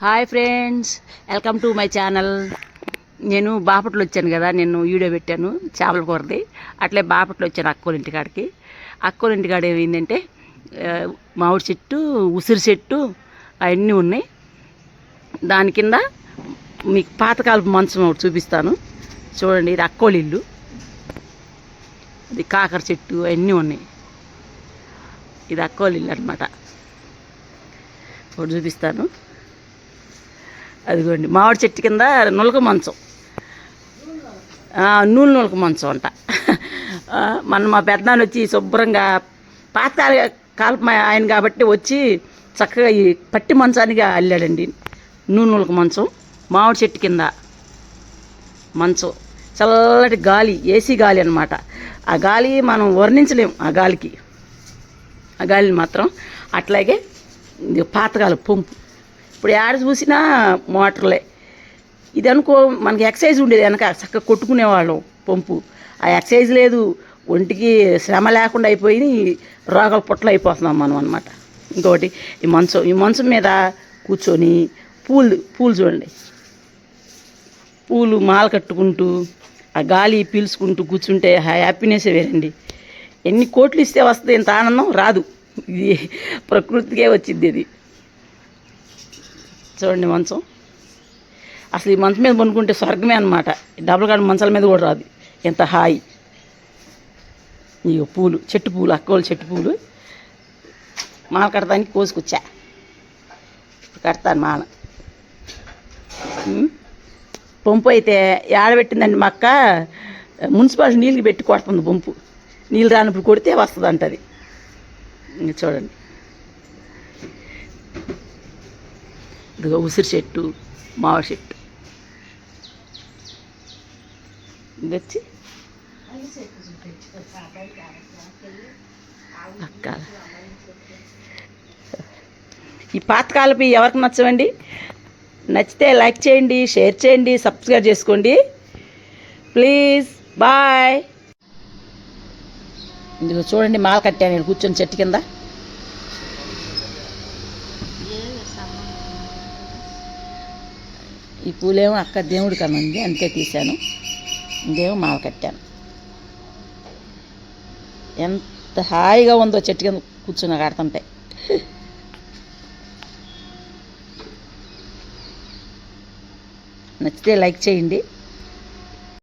Hi friends welcome to my channel. నేను బాపట్లో వచ్చాను కదా నేను వీడియో పెట్టాను చేపల కూరది. అట్లే బాపట్లో వచ్చాను అక్కోళ్ళ ఇంటికాడికి అక్కోళ్ళ ఇంటికాడ ఏమైందంటే మామిడి చెట్టు ఉసిరి చెట్టు అవన్నీ ఉన్నాయి. దాని కింద మీకు పాతకాలపు మంచం ఒకటి చూపిస్తాను. చూడండి ఇది అక్కోళ్ళ ఇల్లు. ఇది కాకర చెట్టు అవన్నీ ఉన్నాయి. ఇది అక్కోళ్ళ ఇల్లు అనమాట ఒకటి చూపిస్తాను. అదిగోండి మామిడి చెట్టు కింద నులక మంచం. నూనె నులక మంచం అంట. మన మా పెద్దనాన్న వచ్చి శుభ్రంగా పాతకాల కాలం ఆయన కాబట్టి వచ్చి చక్కగా ఈ పట్టి మంచానికి అల్లాడండి. నూనె నులక మంచం మామిడి చెట్టు కింద మంచం. చల్లటి గాలి ఏసీ గాలి అన్నమాట. ఆ గాలి మనం వర్ణించలేము ఆ గాలికి. ఆ గాలిని మాత్రం అట్లాగే పాతకాల పంపు. ఇప్పుడు ఏడ చూసినా మోటార్లే. ఇది అనుకో మనకి ఎక్సైజ్ ఉండేది వెనక చక్కగా కొట్టుకునేవాళ్ళం పంపు. ఆ ఎక్సైజ్ లేదు ఒంటికి శ్రమ లేకుండా అయిపోయి రోగాల పొట్టలు అయిపోతున్నాం మనం అనమాట ఇంకొకటి ఈ మంచం ఈ మంచం మీద కూర్చొని పూలు పూలు చూడండి. పూలు మాల కట్టుకుంటూ ఆ గాలి పీల్చుకుంటూ కూర్చుంటే హ్యాపీనెస్ వేరండి. ఎన్ని కోట్లు ఇస్తే వస్తుంది ఇంత ఆనందం? రాదు. ఇది ప్రకృతికే వచ్చింది ఇది. చూడండి మంచం. అసలు ఈ మంచం మీద పనుకుంటే స్వర్గమే అనమాట డబుల్ గార్డ్ మంచాల మీద కూడా రాదు. ఎంత హాయి. ఇగో పూలు చెట్టు పూలు అక్కోళ్ళ చెట్టు పూలు. మాల కడతానికి కోసుకొచ్చా. ఇప్పుడు కడతాను మాల. పంపు అయితే ఏడబెట్టిందండి మా అక్క. మున్సిపాలిటీ నీళ్ళు పెట్టి కొడుతుంది పంపు. నీళ్ళు రానప్పుడు కొడితే వస్తుంది అంటది చూడండి. ఇదిగో ఉసిరి చెట్టు మామిడి చెట్టు. తెచ్చి వచ్చి ఈ పాతకాలపు ఎవరికి నచ్చవండి? నచ్చితే లైక్ చేయండి షేర్ చేయండి సబ్స్క్రైబ్ చేసుకోండి. Please bye. ఇదిగో చూడండి మాల కట్టాను నేను కూర్చొని చెట్టు కింద. ఈ పూలేమో అక్క దేవుడి కన్నా ఉంది అందుకే తీశాను. ఇదేమో మాల కట్టాను. ఎంత హాయిగా ఉందో చెట్టు కింద కూర్చుని కడుతుంటే నచ్చితే లైక్ చేయండి.